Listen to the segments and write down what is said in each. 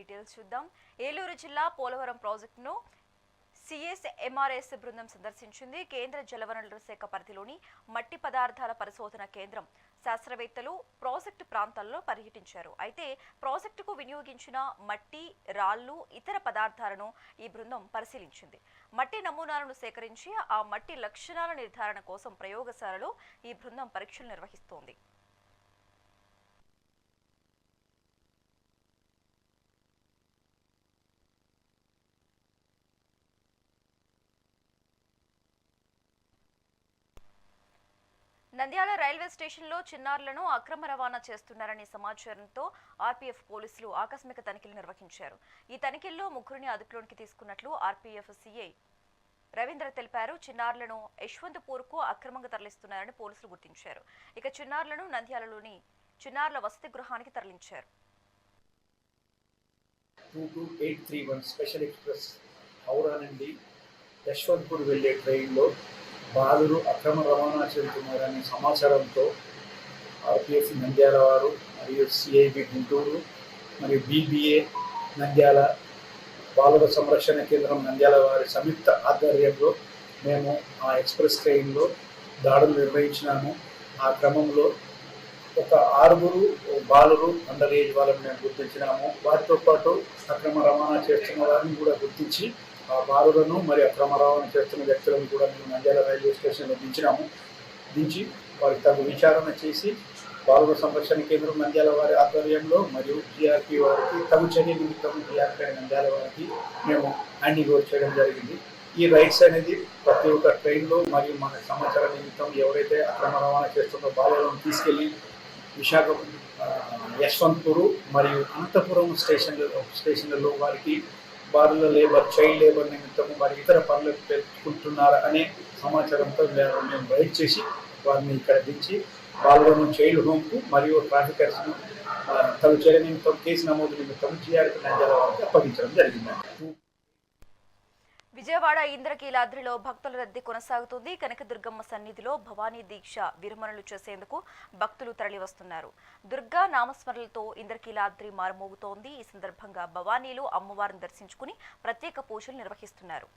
Details చూద్దాం. ఏలూరు జిల్లా పోలవరం ప్రాజెక్టును సిఎస్ ఎంఆర్ఎస్ బృందం సందర్శించింది. కేంద్ర జలవనరుల శాఖ పరిధిలోని మట్టి పదార్థాల పరిశోధన కేంద్రం శాస్త్రవేత్తలు ప్రాజెక్టు ప్రాంతాల్లో పర్యటించారు. అయితే ప్రాజెక్టుకు వినియోగించిన మట్టి రాళ్ళు ఇతర పదార్థాలను ఈ బృందం పరిశీలించింది. మట్టి నమూనాలను సేకరించి ఆ మట్టి లక్షణాల నిర్ధారణ కోసం ప్రయోగశాలలో ఈ బృందం పరీక్షలు నిర్వహిస్తోంది. నంద్యాల రైల్వే స్టేషన్లో చిన్నారులను అక్రమ రవాణా చేస్తున్నారనే సమాచారంతో ఆర్పీఎఫ్ పోలీసులు ఆకస్మిక తనిఖీలు నిర్వహించారు. ఈ తనిఖీల్లో ముగ్గురిని అదుపులోనికి తీసుకున్నట్లు ఆర్పీఎఫ్ సిఐ రవీంద్ర తెలిపారు. చిన్నారులను యశ్వంతపూర్కు అక్రమంగా తరలిస్తున్నారని పోలీసులు గుర్తించారు. ఇక చిన్నారులను నంద్యాలలోని చిన్నారుల వసతి గృహానికి తరలించారు. Two two eight three one special express Howrah నుండి యశ్వంత్పూర్ వెళ్ళే ట్రైన్లో బాలురు అక్రమ రవాణా చెందుతున్నారనే సమాచారంతో ఆర్పిఎఫ్ నంద్యాల వారు మరియు సిఐబి గుంటూరు మరియు బీబీఏ నంద్యాల బాలుర సంరక్షణ కేంద్రం నంద్యాల వారి సంయుక్త ఆధ్వర్యంలో మేము ఆ ఎక్స్ప్రెస్ ట్రైన్లో దాడులు నిర్వహించినాము. ఆ క్రమంలో ఒక ఆరుగురు బాలురు అండర్ ఏజ్ వాళ్ళని మేము గుర్తించినాము. వారితో పాటు అక్రమ రవాణా చేస్తున్న వారిని కూడా గుర్తించి ఆ బాలులను మరియు అక్రమ చేస్తున్న వ్యక్తులను కూడా మేము నంద్యాల రైల్వే స్టేషన్లో దించినాము. దించి వారికి తగు విచారణ చేసి బాలుర సంరక్షణ కేంద్రం నంద్యాల వారి ఆధ్వర్యంలో మరియు జిఆర్పి వారికి తగు చర్య నిమిత్తం జిఆర్పి నంద్యాల వారికి మేము హ్యాండింగ్ ఓవర్ చేయడం జరిగింది. ఈ రైట్స్ అనేది ప్రతి ఒక్క ట్రైన్లో మరియు మన సమాచార నిమిత్తం ఎవరైతే అక్రమ రవాణా చేస్తుందో బాలులను తీసుకెళ్ళి విశాఖ యశ్వంత్పూరు మరియు అనంతపురం స్టేషన్లలో స్టేషన్లలో వారికి బాలుల లేబర్ చైల్డ్ లేబర్ నిమిత్తం వారి ఇతర పనులకు పెట్టుకుంటున్నారు అనే సమాచారంతో మేము బయట చేసి వారిని ఇక్కడ దించి బాలులను చైల్డ్ హోమ్కు మరియు ట్రాఫికర్స్ను ఆ, తగు చర్య నిమిత్తం కేసు నమోదు నిమిత్తం టీఆర్పీ నంద్యాల వారికి అప్పగించడం జరిగింది విజయవాడ ఇంద్రకీలాద్రిలో భక్తుల రద్దీ కొనసాగుతుంది. కనకదుర్గమ్మ సన్నిధిలో భవానీ దీక్ష విరమణలు చేసేందుకు భక్తులు తరలివస్తున్నారు. దుర్గా నామస్మరణలతో ఇంద్రకీలాద్రి మారుమోగుతోంది. ఈ సందర్భంగా భవానీలు అమ్మవారిని దర్శించుకుని ప్రత్యేక పూజలు నిర్వహిస్తున్నారు.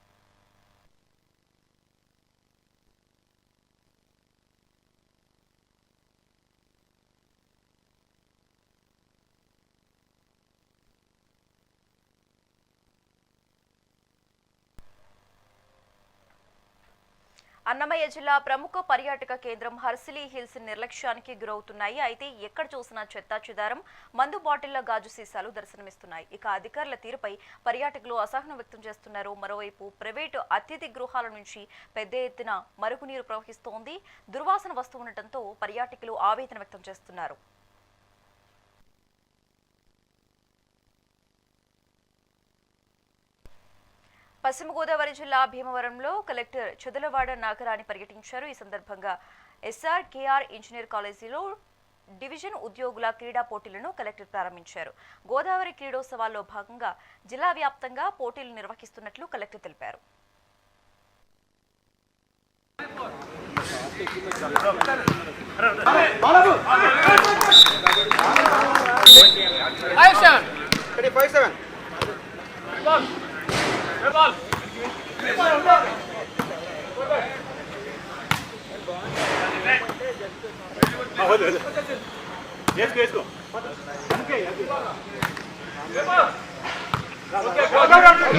అన్నమయ్య జిల్లా ప్రముఖ పర్యాటక కేంద్రం హర్సిలీ హిల్స్ నిర్లక్ష్యానికి గురవుతున్నాయి. అయితే ఎక్కడ చూసినా చెత్తా చెదారం మందు బాటిళ్ళ గాజు సీసాలు దర్శనమిస్తున్నాయి. ఇక అధికారుల తీరుపై పర్యాటకులు అసహనం వ్యక్తం చేస్తున్నారు. మరోవైపు ప్రైవేటు అతిథి గృహాల నుంచి పెద్ద ఎత్తున మరుగునీరు ప్రవహిస్తోంది. దుర్వాసన వస్తుండటంతో పర్యాటకులు ఆవేదన వ్యక్తం చేస్తున్నారు. పశ్చిమ గోదావరి జిల్లా భీమవరంలో కలెక్టర్ చెదులవాడ నాగరాణి పర్యటించారు. ఈ సందర్భంగా S R K R engineer కాలేజీలో డివిజన్ ఉద్యోగుల క్రీడా పోటీలను కలెక్టర్ ప్రారంభించారు. గోదావరి క్రీడోత్సవాల్లో భాగంగా జిల్లా వ్యాప్తంగా పోటీలు నిర్వహిస్తున్నట్లు కలెక్టర్ తెలిపారు. Ready, five seven.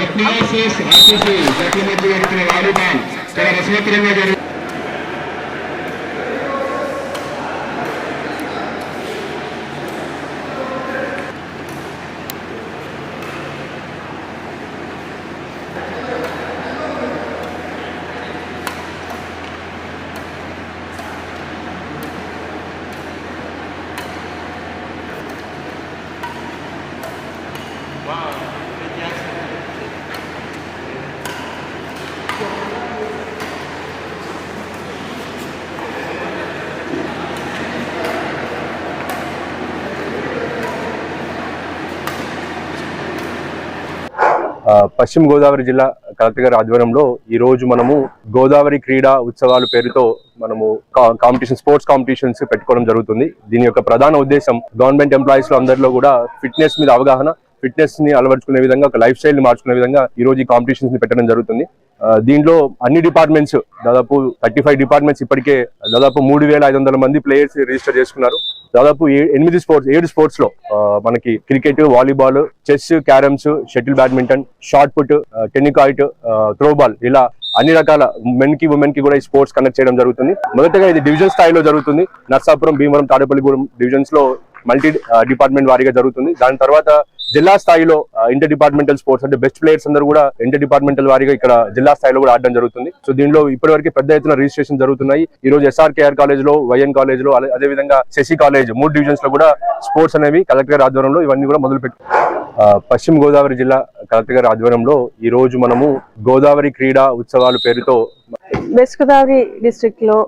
F E S S R T C గతిమధ్య జరిపిన వాలీబాల్ ఇక్కడ రసవత్తరంగా జరిగింది ఆ, పశ్చిమ గోదావరి జిల్లా కలెక్టర్ గారి ఆధ్వర్యంలో ఈ రోజు మనము గోదావరి క్రీడా ఉత్సవాల పేరుతో మనము కా- కాంపిటీషన్ స్పోర్ట్స్ కాంపిటీషన్స్ పెట్టుకోవడం జరుగుతుంది. దీని యొక్క ప్రధాన ఉద్దేశం గవర్నమెంట్ ఎంప్లాయీస్లో అందరిలో కూడా ఫిట్నెస్ మీద అవగాహన ఫిట్నెస్ని అలవర్చుకునే విధంగా ఒక లైఫ్ స్టైల్ని మార్చుకునే విధంగా ఈ రోజు ఈ కాంపిటీషన్స్ని పెట్టడం జరుగుతుంది. దీంట్లో అన్ని డిపార్ట్మెంట్స్ దాదాపు థర్టీ ఫైవ్ డిపార్ట్మెంట్స్ ఇప్పటికే దాదాపు మూడు వేల ఐదు వందల మంది ప్లేయర్స్ రిజిస్టర్ చేసుకున్నారు. దాదాపు ఎనిమిది స్పోర్ట్స్ ఏడు స్పోర్ట్స్లో మనకి cricket volleyball chess carroms shuttle badminton shot put tennikoit throwball ఇలా అన్ని రకాల మెన్కి ఉమెన్కి కూడా ఈ స్పోర్ట్స్ కండక్ట్ చేయడం జరుగుతుంది. మొదటగా ఇది డివిజన్ స్థాయిలో జరుగుతుంది. నర్సాపురం భీమవరం తాడేపల్లిగూడెం డివిజన్స్లో మల్టీ డిపార్ట్మెంట్ వారీగా జరుగుతుంది. దాని తర్వాత జిల్లా స్థాయిలో ఇంటర్ డిపార్ట్మెంటల్ స్పోర్ట్స్ అంటే బెస్ట్ ప్లేయర్స్ అందరూ కూడా ఇంటర్ డిపార్ట్మెంటల్ వారిగా ఇక్కడ జిల్లా స్థాయిలో కూడా ఆడడం జరుగుతుంది. సో దీనిలో ఇప్పటివరకు పెద్ద ఎత్తున రిజిస్ట్రేషన్ జరుగుతున్నాయి. ఈ రోజు ఎస్ఆర్కేఆర్ కాలేజ్లో వైఎన్ కాలేజ్లో అదే- అదే విధంగా శశి కాలేజ్ మూడు డివిజన్స్లో కూడా స్పోర్ట్స్ అనేవి కలెక్టర్ గారి ఆధ్వర్యంలో ఇవన్నీ కూడా మొదలు పెట్టు పశ్చిమ గోదావరి జిల్లా కలెక్టర్ గారి ఆధ్వర్యంలో ఈ రోజు మనము గోదావరి క్రీడా ఉత్సవాల పేరుతో వెస్ట్ గోదావరి డిస్ట్రిక్ట్లో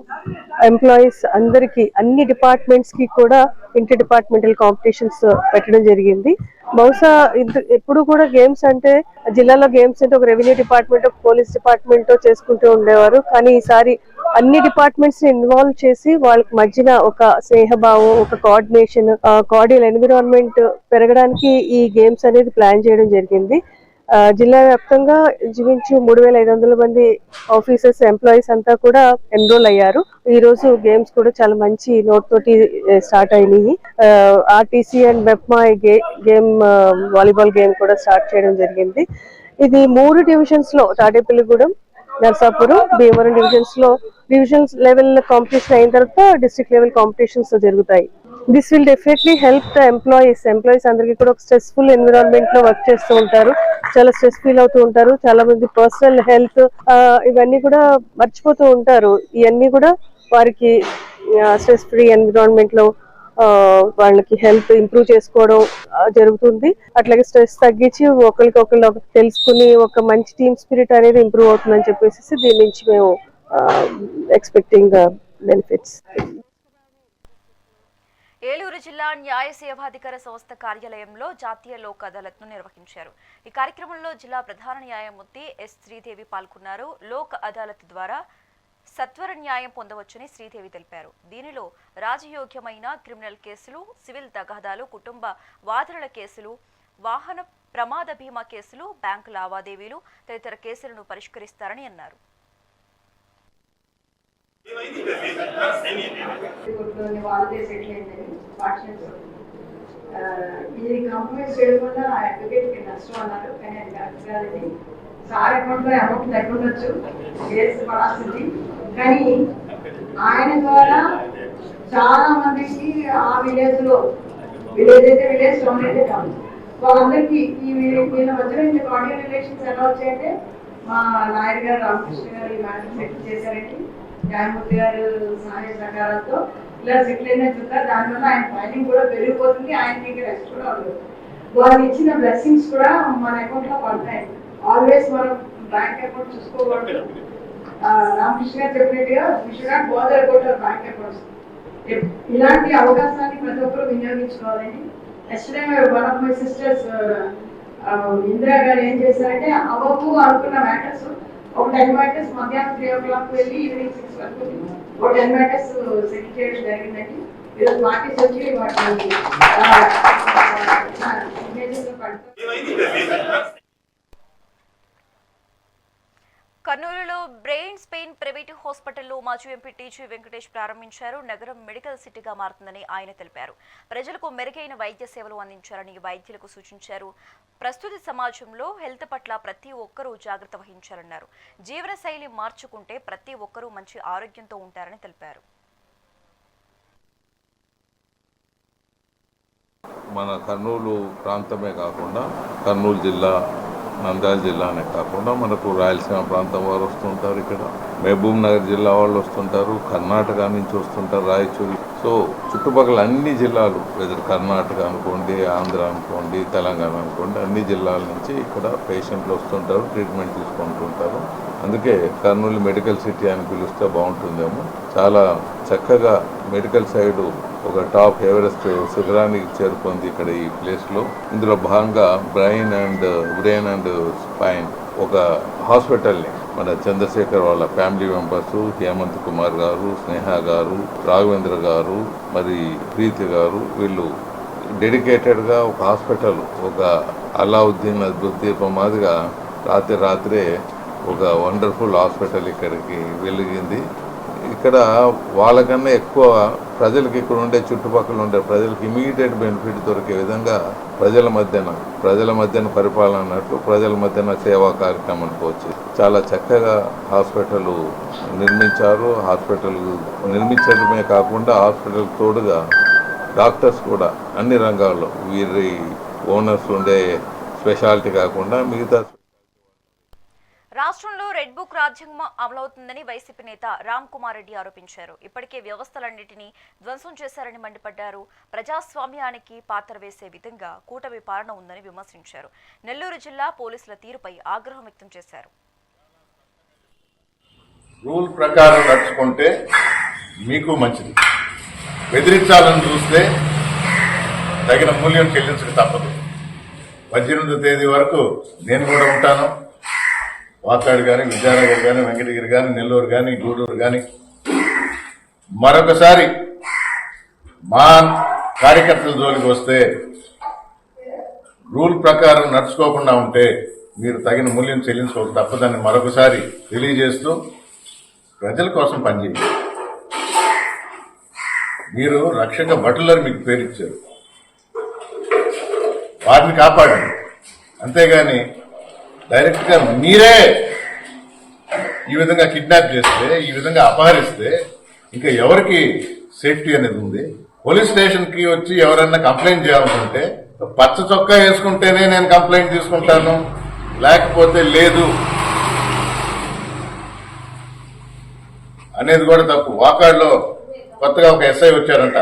ఎంప్లాయీస్ అందరికి అన్ని డిపార్ట్మెంట్స్కి కూడా ఇంటర్ డిపార్ట్మెంటల్ కాంపిటీషన్స్ పెట్టడం జరిగింది. బహుశా ఎప్పుడు కూడా గేమ్స్ అంటే జిల్లాలో గేమ్స్ అంటే ఒక రెవెన్యూ డిపార్ట్మెంట్ ఒక పోలీస్ డిపార్ట్మెంట్ చేసుకుంటూ ఉండేవారు. కానీ ఈసారి అన్ని డిపార్ట్మెంట్స్ని ఇన్వాల్వ్ చేసి వాళ్ళకి మధ్యన ఒక స్నేహభావం ఒక కోఆర్డినేషన్ కార్డియల్ ఎన్విరాన్మెంట్ పెరగడానికి ఈ గేమ్స్ అనేది ప్లాన్ చేయడం జరిగింది. జిల్లా వ్యాప్తంగా ఇంచుమించు మూడు వేల ఐదు వందల మంది ఆఫీసర్స్ ఎంప్లాయీస్ అంతా కూడా ఎన్రోల్ అయ్యారు. ఈ రోజు గేమ్స్ కూడా చాలా మంచి నోట్ తోటి స్టార్ట్ అయినాయి. RTC and MEPMA game volleyball game కూడా స్టార్ట్ చేయడం జరిగింది. ఇది మూడు డివిజన్స్లో తాడేపల్లిగూడెం నర్సాపురం భీమవరం డివిజన్స్లో డివిజన్స్ లెవెల్ కాంపిటీషన్ అయిన తర్వాత డిస్ట్రిక్ట్ లెవెల్ కాంపిటీషన్స్ జరుగుతాయి. This will definitely help the employees employees అందరికీ కూడా ఒక స్ట్రెస్ఫుల్ ఎన్విరాన్మెంట్లో వర్క్ చేస్తూ ఉంటారు. చాలా స్ట్రెస్ ఫీల్ అవుతూ ఉంటారు. చాలా మంది పర్సనల్ హెల్త్ ఇవన్నీ కూడా మర్చిపోతూ ఉంటారు. ఇవన్నీ కూడా వారికి స్ట్రెస్ ఫ్రీ ఎన్విరాన్మెంట్లో వాళ్ళకి హెల్త్ ఇంప్రూవ్ చేసుకోవడం జరుగుతుంది. అట్లాగే స్ట్రెస్ తగ్గించి ఒకరికి ఒకళ్ళు తెలుసుకుని ఒక మంచి టీమ్ స్పిరిట్ అనేది ఇంప్రూవ్ అవుతుందని చెప్పేసి దీని నుంచి మేము ఎక్స్పెక్టింగ్ బెనిఫిట్స్ ఏలూరు జిల్లా న్యాయ సేవాధికార సంస్థ కార్యాలయంలో జాతీయ లోక్ అదాలత్ను నిర్వహించారు. ఈ కార్యక్రమంలో జిల్లా ప్రధాన న్యాయమూర్తి ఎస్ శ్రీదేవి పాల్గొన్నారు. లోక్ అదాలత్ ద్వారా సత్వర న్యాయం పొందవచ్చని శ్రీదేవి తెలిపారు. దీనిలో రాజయోగ్యమైన క్రిమినల్ కేసులు సివిల్ తగాదాలు కుటుంబ వాదనల కేసులు వాహన ప్రమాద బీమా కేసులు బ్యాంకు లావాదేవీలు తదితర కేసులను పరిష్కరిస్తారని అన్నారు. వాళ్ళదే సెటిల్ అయిందని పార్ట్నర్స్ uh, ఇది కాంప్రమైజ్ చేయడం వల్ల ఆ అడ్వకేట్కి నష్టం అన్నారు కానీ అది కరెక్ట్ కాదండి సార్ అకౌంట్లో అమౌంట్ తగ్గుండొచ్చు కేసు పడాల్సింది. కానీ ఆయన ద్వారా చాలా మందికి ఆ విలేజ్లో విలేజ్ అయితే విలేజ్ టౌన్ అయితే టౌన్ వాళ్ళందరికీ ఈ వీ- వీళ్ళ మధ్యలో ఇంత కార్డియల్ రిలేషన్స్ ఎలా వచ్చాయంటే మా నాయర్ గారు రామకృష్ణ గారు ఈ మ్యాటర్ సెట్ చేశారండి న్యాయమూర్తి గారు సహాయ సహకారాలతో ఇలా సెటిల్ అయిన చూద్దాం దానివల్ల ఆయన ఫైలింగ్ కూడా పెరిగిపోతుంది. ఆయనకి రెస్ట్ కూడా ఉండదు. వాళ్ళు ఇచ్చిన బ్లెస్సింగ్స్ కూడా మన అకౌంట్లో పడతాయి. ఆల్వేస్ మనం బ్యాంక్ అకౌంట్ చూసుకోకూడదు. రామకృష్ణ గారు చెప్పినట్టుగా విషయంగా గోదావరి కోట బ్యాంక్ అకౌంట్స్ ఇలాంటి అవకాశాన్ని ప్రతి ఒక్కరు వినియోగించుకోవాలని yesterday one of my sisters Indira garu ఏం చేశారంటే అవ్వకు అనుకున్న మ్యాటర్స్ ఒక టెన్ మ్యాటర్స్ మధ్యాహ్నం త్రీ ఓ క్లాక్ వెళ్ళి ఈవినింగ్ సిక్స్ వరకు ఒక టెన్ మ్యాటర్స్ సెటిల్ చేయడం జరిగిందండి ఈరోజు పార్టీస్ వచ్చి వాటిని కర్నూలులో బ్రెయిన్ స్పెయిన్ ప్రైవేటు హాస్పిటల్లో మాజీ ఎంపీ టీజీ వెంకటేష్ ప్రారంభించారు. నగరం మెడికల్ సిటీగా మారుతుందని ఆయన తెలిపారు. ప్రజలకు మెరుగైన వైద్య సేవలు అందించారని వైద్యులకు సూచించారు. ప్రస్తుత సమాజంలో హెల్త్ పట్ల ప్రతి ఒక్కరూ జాగ్రత్త వహించాలన్నారు. జీవనశైలి మార్చుకుంటే ప్రతి ఒక్కరూ మంచి ఆరోగ్యంతో ఉంటారని తెలిపారు. మన కర్నూలు ప్రాంతమే కాకుండా కర్నూలు జిల్లా నంద్యాల జిల్లానే కాకుండా మనకు రాయలసీమ ప్రాంతం వారు వస్తుంటారు ఇక్కడ. మహబూబ్ నగర్ జిల్లా వాళ్ళు వస్తుంటారు. కర్ణాటక నుంచి వస్తుంటారు రాయచూరి. సో చుట్టుపక్కల అన్ని జిల్లాలు ఎదురు కర్ణాటక అనుకోండి ఆంధ్ర అనుకోండి తెలంగాణ అనుకోండి అన్ని జిల్లాల నుంచి ఇక్కడ పేషెంట్లు వస్తుంటారు ట్రీట్మెంట్ తీసుకుంటుంటారు అందుకే కర్నూలు మెడికల్ సిటీ అని పిలిస్తే బాగుంటుందేమో. చాలా చక్కగా మెడికల్ సైడు ఒక టాప్ ఎవరెస్ట్ శిఖరానికి చేరుకుంది ఇక్కడ ఈ ప్లేస్లో. ఇందులో భాగంగా brain and brain and spine ఒక హాస్పిటల్ని మన చంద్రశేఖర్ వాళ్ళ ఫ్యామిలీ మెంబర్స్ హేమంత్ కుమార్ గారు స్నేహ గారు రాఘవేంద్ర గారు మరి ప్రీతి గారు వీళ్ళు డెడికేటెడ్గా ఒక హాస్పిటల్ ఒక అలావుద్దీన్ అద్భుత దీపం మాదిరిగా రాత్రి రాత్రే ఒక వండర్ఫుల్ హాస్పిటల్ ఇక్కడికి వెలిగింది. ఇక్కడ వాళ్ళకన్నా ఎక్కువ ప్రజలకు ఇక్కడ ఉండే చుట్టుపక్కల ఉండే ప్రజలకు ఇమీడియట్ బెనిఫిట్ దొరికే విధంగా ప్రజల మధ్యన ప్రజల మధ్యన పరిపాలన అన్నట్టు ప్రజల మధ్యన సేవా కార్యక్రమం అనుకోవచ్చు చాలా చక్కగా హాస్పిటల్ నిర్మించారు. హాస్పిటల్ నిర్మించడమే కాకుండా హాస్పిటల్ తోడుగా డాక్టర్స్ కూడా అన్ని రంగాల్లో వీరి ఓనర్స్ ఉండే స్పెషాలిటీ కాకుండా మిగతా రాష్ట్రంలో రెడ్ బుక్ రాజ్యాంగం అమలవుతుందని వైసీపీ నేత రామ్ కుమార్ రెడ్డి ఆరోపించారు. ఇప్పటికే వ్యవస్థలన్నింటినీ ధ్వంసం చేశారని మండిపడ్డారు. ప్రజాస్వామ్యానికి పాత్ర వేసే విధంగా కూటమి పాలన ఉందని విమర్శించారు. నెల్లూరు జిల్లా పోలీసుల తీరుపై ఆగ్రహం వ్యక్తం చేశారు. రూల్ ప్రకారం నడుచుకుంటే మీకు మంచిది. బెదిరించాలని చూస్తే తగిన మూల్యం చెల్లించక తప్పదు. పద్దెనిమిదో తేదీ వరకు నేను కూడా ఉంటాను. వాతాడు కానీ విద్యానగర్ కానీ వెంకటగిరి కానీ నెల్లూరు కానీ గూడూరు కానీ మరొకసారి మా కార్యకర్తల జోలికి వస్తే రూల్ ప్రకారం నడుచుకోకుండా ఉంటే మీరు తగిన మూల్యం చెల్లించుకోక తప్పదని మరొకసారి తెలియజేస్తూ ప్రజల కోసం పనిచేయండి. మీరు రక్షక భటులని మీకు పేరిచ్చారు వారిని కాపాడండి. అంతేగాని డైరెక్ట్గా మీరే ఈ విధంగా కిడ్నాప్ చేస్తే ఈ విధంగా అపహరిస్తే ఇంకా ఎవరికి సేఫ్టీ అనేది ఉంది? పోలీస్ స్టేషన్కి వచ్చి ఎవరన్నా కంప్లైంట్ చేయాలనుకుంటే పచ్చ చొక్కా వేసుకుంటేనే నేను కంప్లైంట్ తీసుకుంటాను. లేకపోతే లేదు. అనేది కూడా తప్పు. వాకాడ్లో కొత్తగా ఒక ఎస్ఐ వచ్చారంట.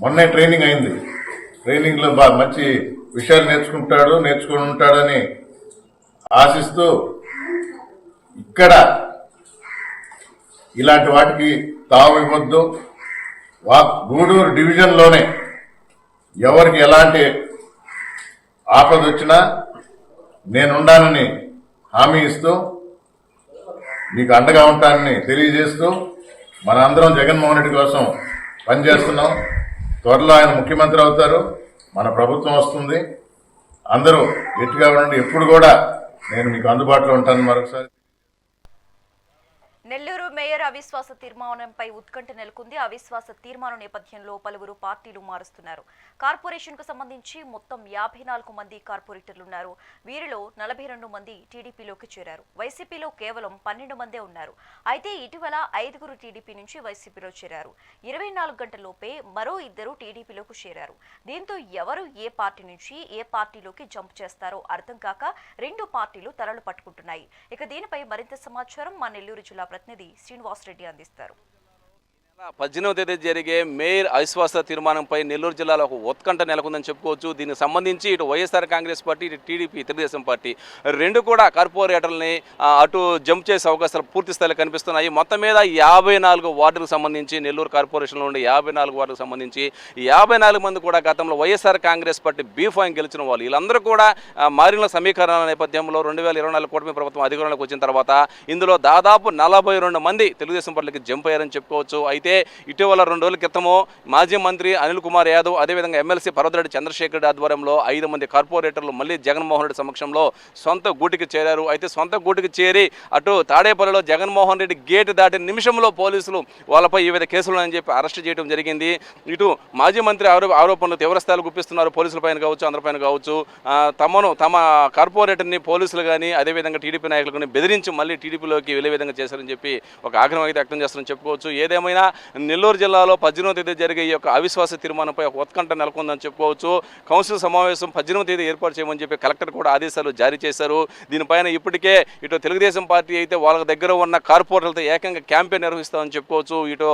మొన్నే ట్రైనింగ్ అయింది. ట్రైనింగ్లో బాగా మంచి విషయాలు నేర్చుకుంటాడు నేర్చుకుని ఉంటాడని ఆశిస్తూ ఇక్కడ ఇలాంటి వాటికి తావు ఇవ్వద్దు. వా గూడూరు డివిజన్లోనే ఎవరికి ఎలాంటి ఆపద వచ్చినా నేనుండానని హామీ ఇస్తూ మీకు అండగా ఉంటానని తెలియజేస్తూ మన అందరం జగన్మోహన్ రెడ్డి కోసం పనిచేస్తున్నాం. త్వరలో ఆయన ముఖ్యమంత్రి అవుతారు. మన ప్రభుత్వం వస్తుంది. అందరూ గట్టిగా ఉండండి. ఎప్పుడు కూడా నేను మీకు అందుబాటులో ఉంటాను మరొకసారి. నెల్లూరు మేయర్ అవిశ్వాస తీర్మానంపై ఉత్కంఠ నెలకొంది. అవిశ్వాస తీర్మానం నేపథ్యంలో పలువురు పార్టీలు మారుస్తున్నారు. కార్పొరేషన్కు సంబంధించి మొత్తం యాభై నాలుగు మంది కార్పొరేటర్లు ఉన్నారు వీరిలో నలభై రెండు మంది టీడీపీలోకి చేరారు. వైసీపీలో కేవలం పన్నెండు మందే ఉన్నారు. అయితే ఇటీవల ఐదుగురు టీడీపీ నుంచి వైసీపీలో చేరారు. ఇరవై నాలుగు గంటలలోపే మరో ఇద్దరు టీడీపీలోకి చేరారు. దీంతో ఎవరు ఏ పార్టీ నుంచి ఏ పార్టీలోకి జంప్ చేస్తారో అర్థం కాక రెండు పార్టీలు తలలు పట్టుకుంటున్నాయి. ఇక దీనిపై మరింత సమాచారం మా నెల్లూరు జిల్లా ప్రతినిధి శ్రీనివాసరెడ్డి అందిస్తారు పద్దెనిమిది తేదీ జరిగే మేయర్ అవిశ్వాస తీర్మానంపై నెల్లూరు జిల్లాలో ఒక ఉత్కంఠ నెలకొందని చెప్పుకోవచ్చు. దీనికి సంబంధించి ఇటు Y S R Congress party ఇటు T D P Telugu Desam party రెండు కూడా కార్పొరేటర్లని అటు జంప్ చేసే అవకాశాలు పూర్తి స్థాయిలో కనిపిస్తున్నాయి. మొత్తం మీద యాభై నాలుగు వార్డులకు సంబంధించి నెల్లూరు కార్పొరేషన్లో ఉండే యాభై నాలుగు వార్డులకు సంబంధించి యాభై నాలుగు మంది కూడా గతంలో వైఎస్ఆర్ కాంగ్రెస్ పార్టీ బీఫాయిన్ గెలిచిన వాళ్ళు. వీళ్ళందరూ కూడా మారిన సమీకరణల నేపథ్యంలో రెండు వేల ఇరవై నాలుగు కూటమి ప్రభుత్వం అధికారంలోకి వచ్చిన తర్వాత ఇందులో దాదాపు నలభై రెండు మంది తెలుగుదేశం పార్టీకి జంప్ అయ్యారని చెప్పుకోవచ్చు. అయితే అయితే ఇటీవల రెండు రోజుల క్రితము మాజీ మంత్రి అనిల్ కుమార్ యాదవ్ అదేవిధంగా ఎమ్మెల్సీ పర్వతరెడ్డి చంద్రశేఖర్ రెడ్డి ఆధ్వర్యంలో ఐదు మంది కార్పొరేటర్లు మళ్ళీ జగన్మోహన్ రెడ్డి సమక్షంలో సొంత గూటికి చేరారు. అయితే సొంత గూటికి చేరి అటు తాడేపల్లిలో జగన్మోహన్ రెడ్డి గేట్ దాటిన నిమిషంలో పోలీసులు వాళ్ళపై వివిధ కేసులు అని చెప్పి అరెస్ట్ చేయడం జరిగింది. ఇటు మాజీ మంత్రి ఆరో ఆరోపణలు తీవ్రస్థాయిలు గుప్పిస్తున్నారు. పోలీసుల పైన కావచ్చు అందరిపైన కావచ్చు. తమను తమ కార్పొరేటర్ని పోలీసులు కానీ అదేవిధంగా టీడీపీ నాయకులు కానీ బెదిరించి మళ్ళీ టీడీపీలోకి వెళ్ళే విధంగా చేశారని చెప్పి ఒక ఆగ్రహం అయితే వ్యక్తం చేస్తారని చెప్పుకోవచ్చు. ఏదేమైనా నెల్లూరు జిల్లాలో పద్దెనిమిది తేదీ జరిగే ఈ యొక్క అవిశ్వాస తీర్మానంపై ఒక ఉత్కంఠ నెలకొందని చెప్పుకోవచ్చు. కౌన్సిల్ సమావేశం పద్దెనిమిది తేదీ ఏర్పాటు చేయమని చెప్పి కలెక్టర్ కూడా ఆదేశాలు జారీ చేశారు. దీనిపైన ఇప్పటికే ఇటు తెలుగుదేశం పార్టీ అయితే వాళ్ళ దగ్గర ఉన్న కార్పొరేటర్లతో ఏకంగా క్యాంపెయిన్ నిర్వహిస్తామని చెప్పుకోవచ్చు. ఇటు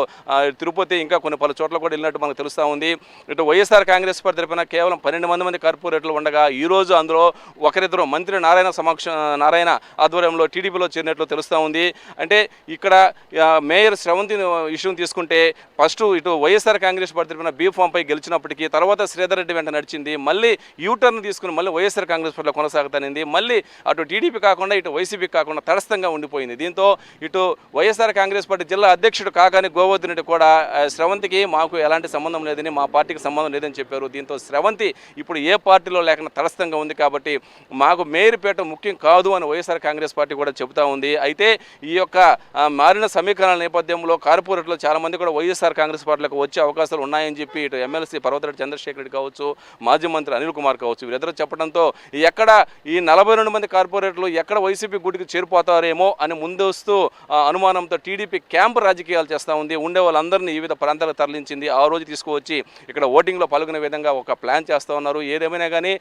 తిరుపతి ఇంకా కొన్ని పలు చోట్ల కూడా వెళ్ళినట్టు మనకు తెలుస్తూ ఉంది. ఇటు వైఎస్ఆర్ కాంగ్రెస్ పార్టీ తరపున కేవలం పన్నెండు మంది మంది కార్పొరేటర్లు ఉండగా ఈ రోజు అందులో ఒకరిద్దరు మంత్రి నారాయణ సమక్ష నారాయణ ఆధ్వర్యంలో టీడీపీలో చేరినట్లు తెలుస్తూ ఉంది. అంటే ఇక్కడ మేయర్ శ్రవంతి విషయం తీసుకు తీసుకుంటే ఫస్ట్ ఇటు Y S R Congress party తరఫున బీ ఫామ్పై గెలిచినప్పటికీ తర్వాత శ్రీధర్ రెడ్డి వెంట నడిచింది మళ్ళీ యూటర్న్ తీసుకుని మళ్ళీ వైఎస్ఆర్ కాంగ్రెస్ పార్టీలో కొనసాగుతానింది మళ్ళీ అటు టీడీపీ కాకుండా ఇటు వైసీపీ కాకుండా తటస్థంగా ఉండిపోయింది. దీంతో ఇటు వైఎస్ఆర్ కాంగ్రెస్ పార్టీ జిల్లా అధ్యక్షుడు కాగానే గోవర్ధన్ రెడ్డి కూడా శ్రవంతికి స్రవంతికి మాకు ఎలాంటి సంబంధం లేదని మా పార్టీకి సంబంధం లేదని చెప్పారు. దీంతో స్రవంతి ఇప్పుడు ఏ పార్టీలో లేకుండా తటస్థంగా ఉంది కాబట్టి మాకు మేయర్పేట ముఖ్యం కాదు అని వైఎస్ఆర్ కాంగ్రెస్ పార్టీ కూడా చెబుతా ఉంది. అయితే ఈ యొక్క మారిన సమీకరణల నేపథ్యంలో కార్పొరేట్లో చాలా మంది కూడా వైఎస్ఆర్ కాంగ్రెస్ పార్టీలకు వచ్చే అవకాశాలు ఉన్నాయని చెప్పి ఇటు ఎమ్మెల్సీ పర్వతరెడ్డి చంద్రశేఖర్ రెడ్డి కావచ్చు మాజీ మంత్రి అనిల్ కుమార్ కావచ్చు వీరిద్దరూ చెప్పడంతో ఎక్కడ ఈ నలభై రెండు మంది కార్పొరేటర్లు ఎక్కడ వైసీపీ గుడికి చేరిపోతారేమో అని ముందస్తూ ఆ, అనుమానంతో టీడీపీ క్యాంప్ రాజకీయాలు చేస్తూ ఉంది. ఉండే వాళ్ళందరినీ వివిధ ప్రాంతాలకు తరలించింది. ఆ రోజు తీసుకువచ్చి ఇక్కడ ఓటింగ్లో పాల్గొనే విధంగా ఒక ప్లాన్ చేస్తూ ఉన్నారు. ఏదేమైనా కానీ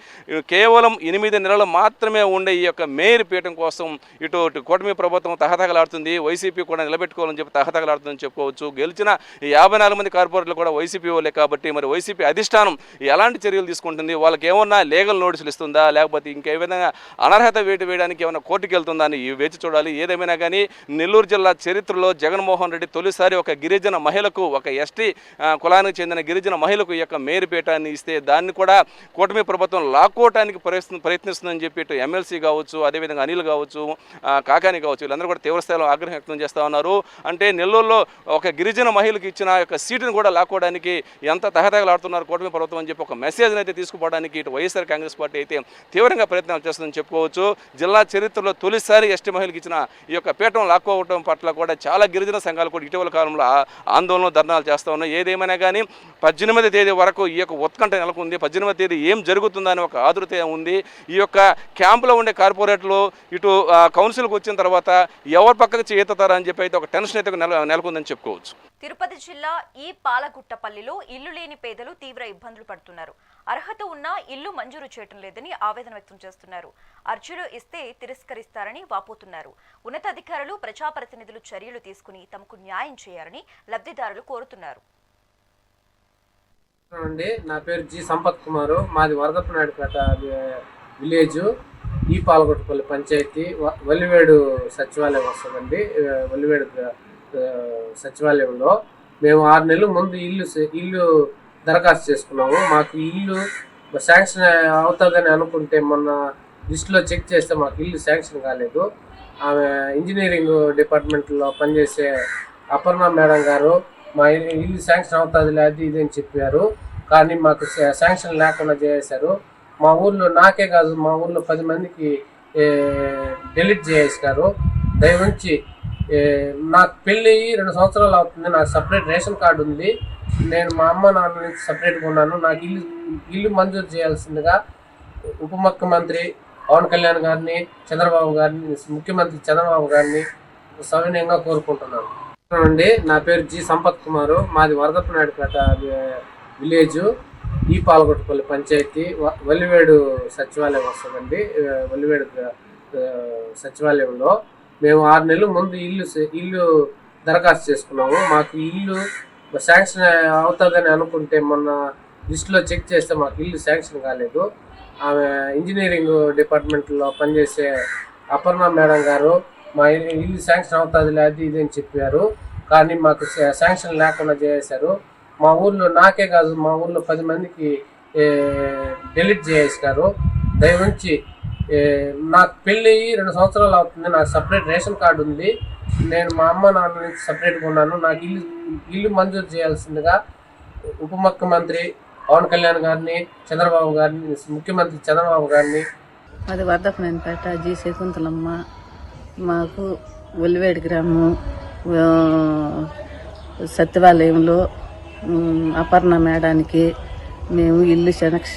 కేవలం ఎనిమిది నెలలు మాత్రమే ఉండే ఈ యొక్క మేయర్ పీఠం కోసం ఇటు ఇటు కూటమి ప్రభుత్వం తహతగలాడుతుంది వైసీపీ కూడా నిలబెట్టుకోవాలని చెప్పి తహతగలాడుతుందని చెప్పుకోవచ్చు. గెలిచిన యాభై నాలుగు మంది కార్పొరేటర్లు కూడా వైసీపీ వాళ్ళే కాబట్టి మరి వైసీపీ అధిష్టానం ఎలాంటి చర్యలు తీసుకుంటుంది? వాళ్ళకి ఏమన్నా లీగల్ నోటీసులు ఇస్తుందా? లేకపోతే ఇంకే విధంగా అనర్హత వేటు వేయడానికి ఏమైనా కోర్టుకు వెళ్తుందా అని వేచి చూడాలి. ఏదేమైనా కానీ నెల్లూరు జిల్లా చరిత్రలో జగన్మోహన్ రెడ్డి తొలిసారి ఒక గిరిజన మహిళకు ఒక ఎస్టీ కులానికి చెందిన గిరిజన మహిళకు ఈ యొక్క మేరుపేటాన్ని ఇస్తే దాన్ని కూడా కూటమి ప్రభుత్వం లాక్కోవటానికి ప్రయత్న ప్రయత్నిస్తుందని చెప్పి ఇటు ఎమ్మెల్సీ కావచ్చు అదేవిధంగా అనిల్ కావచ్చు కాకాని కావచ్చు వీళ్ళందరూ కూడా తీవ్రస్థాయిలో ఆగ్రహం వ్యక్తం చేస్తూ ఉన్నారు. అంటే నెల్లూరులో ఒక గిరిజన మహిళకి ఇచ్చిన యొక్క సీటును కూడా లాక్కోవడానికి ఎంత తహతగలాడుతున్నారు కూటమి ప్రభుత్వం అని చెప్పి ఒక మెసేజ్ని అయితే తీసుకుపోవడానికి ఇటు వైఎస్ఆర్ కాంగ్రెస్ పార్టీ అయితే తీవ్రంగా ప్రయత్నాలు చేస్తుందని చెప్పుకోవచ్చు. జిల్లా చరిత్రలో తొలిసారి ఎస్టీ మహిళకి ఇచ్చిన ఈ యొక్క పీఠం లాక్కోవడం పట్ల కూడా చాలా గిరిజన సంఘాలు కూడా ఇటీవల కాలంలో ఆందోళన ధర్నాలు చేస్తూ ఉన్నాయి. ఏదేమైనా కానీ పద్దెనిమిది తేదీ వరకు ఈ యొక్క ఉత్కంఠ నెలకొంది. పద్దెనిమిది తేదీ ఏం జరుగుతుందని ఒక ఆదురత ఉంది. ఈ యొక్క క్యాంపులో ఉండే కార్పొరేట్లు ఇటు ఆ, కౌన్సిల్కి వచ్చిన తర్వాత ఎవరి పక్కకు చేతుతారని చెప్పి అయితే ఒక టెన్షన్ అయితే నెల నెలకొందని చెప్పుకోవచ్చు. తిరుపతి జిల్లా ఈ పాలగుట్టపల్లిలో ఇల్లు లేని పేదలు తీవ్ర ఇబ్బందులు పడుతున్నారు. అర్హత ఉన్నా ఇల్లు మంజూరు చేయటం లేదని ఆవేదన వ్యక్తం చేస్తున్నారు. అర్జీలు ఇస్తే తిరస్కరిస్తారని వాపోతున్నారు. ఉన్నతాధికారులు ప్రజాప్రతినిధులు చర్యలు తీసుకుని తమకు న్యాయం చేయాలని లబ్ధిదారులు కోరుతున్నారు. అండి. నా పేరు జి సంపత్ కుమారు. మాది వరదప్పనాయుడుపేట విలేజ్. ఈ పాలగొట్టపల్లి పంచాయతీ వల్లివేడు సచివాలయం వస్తుందండి. వల్లివేడు సచివాలయంలో మేము ఆరు నెలల ముందు ఇల్లు ఇల్లు దరఖాస్తు చేసుకున్నాము. మాకు ఇల్లు శాంక్షన్ అవుతుందని అనుకుంటే మొన్న లిస్టులో చెక్ చేస్తే మాకు ఇల్లు శాంక్షన్ కాలేదు. ఆమె ఇంజనీరింగ్ డిపార్ట్మెంట్లో పనిచేసే అపర్ణ మేడం గారు మా ఇల్లు ఇల్లు శాంక్షన్ అవుతుంది అది ఇది అని చెప్పారు. కానీ మాకు శాంక్షన్ లేకుండా చేశారు మా ఊర్లో నాకే కాదు మా ఊర్లో పది మందికి డిలీట్ చేసేసినారు దయవుంచి నాకు పెళ్ళి రెండు సంవత్సరాలు అవుతుంది. నాకు సపరేట్ రేషన్ కార్డు ఉంది. నేను మా అమ్మ నాన్న నుంచి సపరేట్గా ఉన్నాను. నాకు ఇల్లు ఇల్లు మంజూరు చేయాల్సిందిగా ఉప ముఖ్యమంత్రి పవన్ కళ్యాణ్ గారిని చంద్రబాబు గారిని ముఖ్యమంత్రి చంద్రబాబు గారిని సవినయంగా కోరుకుంటున్నాను. అండి నా పేరు జి సంపత్ కుమారు. మాది వరదప్పనాయుడుపేట విలేజ్. ఈ పాలగొట్టుపల్లి పంచాయతీ. వల్లివేడు సచివాలయం వస్తుందండి. వల్లివేడు సచివాలయంలో. మేము ఆరు నెలల ముందు ఇల్లు ఇల్లు దరఖాస్తు చేసుకున్నాము. మాకు ఇల్లు శాంక్షన్ అవుతుందని అనుకుంటే మొన్న లిస్టులో చెక్ చేస్తే మాకు ఇల్లు శాంక్షన్ కాలేదు. ఆమె ఇంజనీరింగ్ డిపార్ట్మెంట్లో పనిచేసే అపర్ణ మేడం గారు మా ఇల్లు ఇల్లు శాంక్షన్ అవుతుంది అది ఇది అని చెప్పారు. కానీ మాకు శాంక్షన్ లేకుండా చేశారు మా ఊర్లో నాకే కాదు మా ఊర్లో పది మందికి డిలీట్ చేసేసినారు. దయవుంచి నాకు పెళ్ళి రెండు సంవత్సరాలు అవుతుంది నాకు సపరేట్ రేషన్ కార్డు ఉంది. నేను మా అమ్మ నాన్న నుంచి సపరేట్గా ఉన్నాను. నాకు ఇల్లు ఇల్లు మంజూరు చేయాల్సిందిగా ఉప ముఖ్యమంత్రి పవన్ కళ్యాణ్ గారిని చంద్రబాబు గారిని ముఖ్యమంత్రి చంద్రబాబు గారిని. అది వర్ధపనేనిపేట జి శకుంతలమ్మ మాకు ఒలివేడి గ్రామం సత్యవాలయంలో అపర్ణ మేడానికి మేము ఇల్లు శనక్ష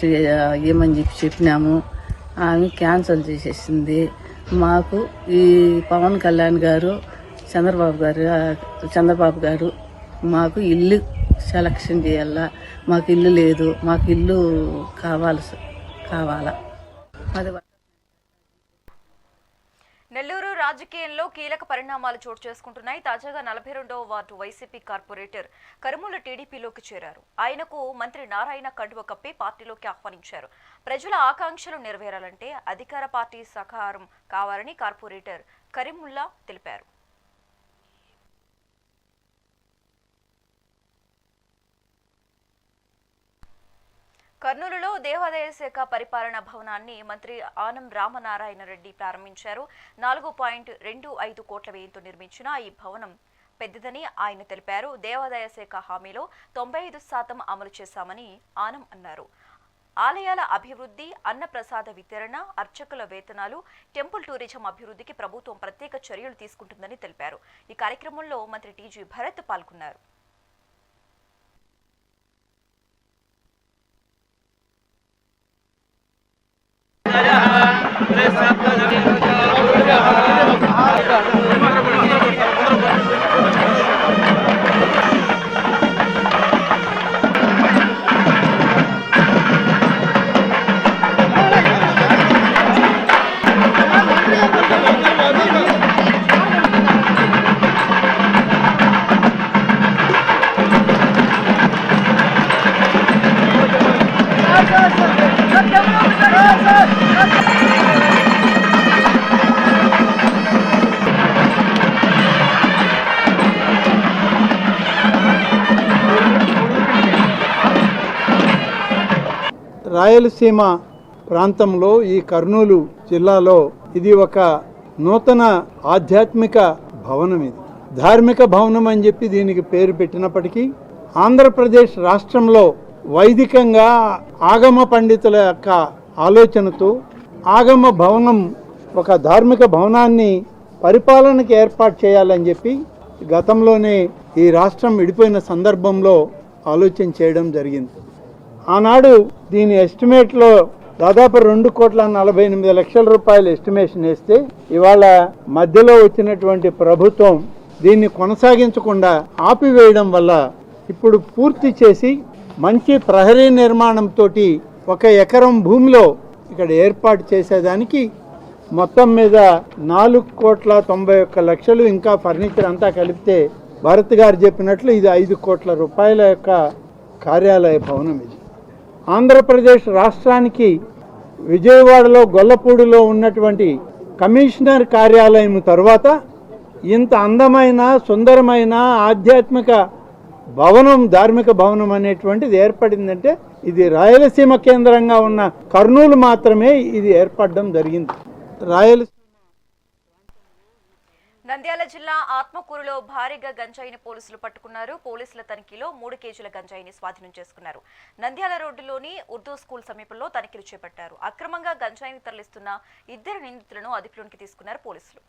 ఇవ్వమని చెప్పి చెప్పినాము. ఆమె క్యాన్సల్ చేసేసింది. మాకు ఈ పవన్ కళ్యాణ్ గారు చంద్రబాబు గారు చంద్రబాబు గారు మాకు ఇల్లు సెలక్షన్ చేయాలా? మాకు ఇల్లు లేదు. మాకు ఇల్లు కావాలి కావాలా? అది నెల్లూరు రాజకీయంలో కీలక పరిణామాలు చోటు చేసుకుంటున్నాయి. తాజాగా నలభై రెండవ వార్డు వైసీపీ కార్పొరేటర్ కరుమూల టీడీపీలోకి చేరారు. ఆయనకు మంత్రి నారాయణ కండువ కప్పి పార్టీలోకి ఆహ్వానించారు. ప్రజల ఆకాంక్షలు నెరవేరాలంటే అధికార పార్టీ సహకారం కావాలని కార్పొరేటర్ కరీముల్లా తెలిపారు. కర్నూలులో దేవాదాయ శాఖ పరిపాలన భవనాన్ని మంత్రి ఆనం రామనారాయణ రెడ్డి ప్రారంభించారు. నాలుగు పాయింట్ రెండు ఐదు కోట్ల వ్యయంతో నిర్మించిన ఈ భవనం పెద్దదని ఆయన తెలిపారు. దేవాదాయ శాఖ హామీలో తొంభై ఐదు శాతం అమలు చేశామని ఆనం అన్నారు. ఆలయాల అభివృద్ధి అన్నప్రసాద వితరణ అర్చకుల వేతనాలు టెంపుల్ టూరిజం అభివృద్ధికి ప్రభుత్వం ప్రత్యేక చర్యలు తీసుకుంటుందని తెలిపారు. ఈ కార్యక్రమంలో మంత్రి టీజీ భరత్ పాల్గొన్నారు. Santa రాయలసీమ ప్రాంతంలో ఈ కర్నూలు జిల్లాలో ఇది ఒక నూతన ఆధ్యాత్మిక భవనం ఇది. ధార్మిక భవనం అని చెప్పి దీనికి పేరు పెట్టినప్పటికీ ఆంధ్రప్రదేశ్ రాష్ట్రంలో వైదికంగా ఆగమ పండితుల యొక్క ఆలోచనతో ఆగమ భవనం ఒక ధార్మిక భవనాన్ని పరిపాలనకి ఏర్పాటు చేయాలని చెప్పి గతంలోనే ఈ రాష్ట్రం విడిపోయిన సందర్భంలో ఆలోచన చేయడం జరిగింది. ఆనాడు దీని ఎస్టిమేట్లో దాదాపు రెండు కోట్ల నలభై ఎనిమిది లక్షల రూపాయలు ఎస్టిమేషన్ వేస్తే ఇవాళ మధ్యలో వచ్చినటువంటి ప్రభుత్వం దీన్ని కొనసాగించకుండా ఆపివేయడం వల్ల ఇప్పుడు పూర్తి చేసి మంచి ప్రహరీ నిర్మాణంతో ఒక ఎకరం భూమిలో ఇక్కడ ఏర్పాటు చేసేదానికి మొత్తం మీద నాలుగు కోట్ల తొంభై ఒక్క లక్షలు ఇంకా ఫర్నిచర్ అంతా కలిపితే భరత్ గారు చెప్పినట్లు ఇది ఐదు కోట్ల రూపాయల యొక్క కార్యాలయ భవనం ఇది. ఆంధ్రప్రదేశ్ రాష్ట్రానికి విజయవాడలో గొల్లపూడిలో ఉన్నటువంటి కమిషనర్ కార్యాలయం తర్వాత ఇంత అందమైన సుందరమైన ఆధ్యాత్మిక భవనం ధార్మిక భవనం అనేటువంటిది ఏర్పడిందంటే ఇది రాయలసీమ కేంద్రంగా ఉన్న కర్నూలు మాత్రమే ఇది ఏర్పడడం జరిగింది. రాయలసీమ నంద్యాల జిల్లా ఆత్మకూరులో భారీగా గంజాయిని పోలీసులు పట్టుకున్నారు. పోలీసుల తనిఖీలో మూడు కేజీల గంజాయిని స్వాధీనం చేసుకున్నారు. నంద్యాల రోడ్డులోని ఉర్దూ స్కూల్ సమీపంలో తనిఖీలు చేపట్టారు. అక్రమంగా గంజాయిని తరలిస్తున్న ఇద్దరు నిందితులను అదుపులోనికి తీసుకున్నారు పోలీసులు.